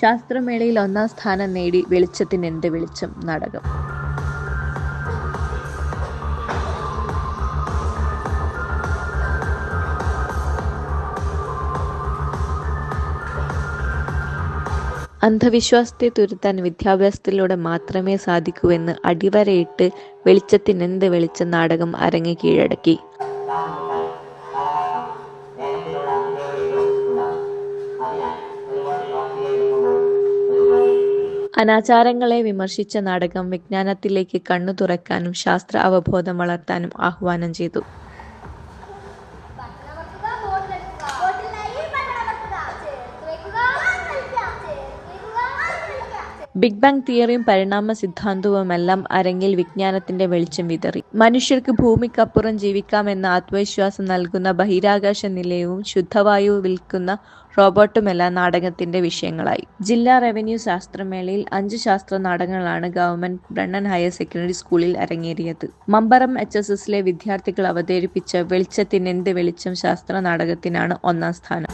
ശാസ്ത്രമേളയിൽ ഒന്നാം സ്ഥാനം നേടി വെളിച്ചത്തിനെന്ത് വെളിച്ചം? നാടകം. അന്ധവിശ്വാസത്തെ തുരുത്താൻ വിദ്യാഭ്യാസത്തിലൂടെ മാത്രമേ സാധിക്കൂവെന്ന് അടിവരയിട്ട് വെളിച്ചത്തിനെന്ത് വെളിച്ചം നാടകം അരങ്ങ് കീഴടക്കി. അനാചാരങ്ങളെ വിമർശിച്ച നാടകം വിജ്ഞാനത്തിലേക്ക് കണ്ണു തുറക്കാനും ശാസ്ത്ര അവബോധം വളർത്താനും ആഹ്വാനം ചെയ്തു. ബിഗ് ബാങ് തിയറിയും പരിണാമ സിദ്ധാന്തവുമെല്ലാം അരങ്ങിൽ വിജ്ഞാനത്തിന്റെ വെളിച്ചം വിതറി. മനുഷ്യർക്ക് ഭൂമിക്കപ്പുറം ജീവിക്കാമെന്ന ആത്മവിശ്വാസം നൽകുന്ന ബഹിരാകാശ നിലയവും ശുദ്ധവായു വിൽക്കുന്ന റോബോട്ടുമെല്ലാം നാടകത്തിന്റെ വിഷയങ്ങളായി. ജില്ലാ റവന്യൂ ശാസ്ത്രമേളയിൽ അഞ്ച് ശാസ്ത്ര നാടകങ്ങളാണ് ഗവൺമെന്റ് ബ്രണ്ണൻ ഹയർ സെക്കൻഡറി സ്കൂളിൽ അരങ്ങേറിയത്. മമ്പറം എച്ച് എസ് എസിലെ വിദ്യാർത്ഥികൾ അവതരിപ്പിച്ച വെളിച്ചത്തിനെന്ത് വെളിച്ചം ശാസ്ത്ര നാടകത്തിനാണ് ഒന്നാം സ്ഥാനം.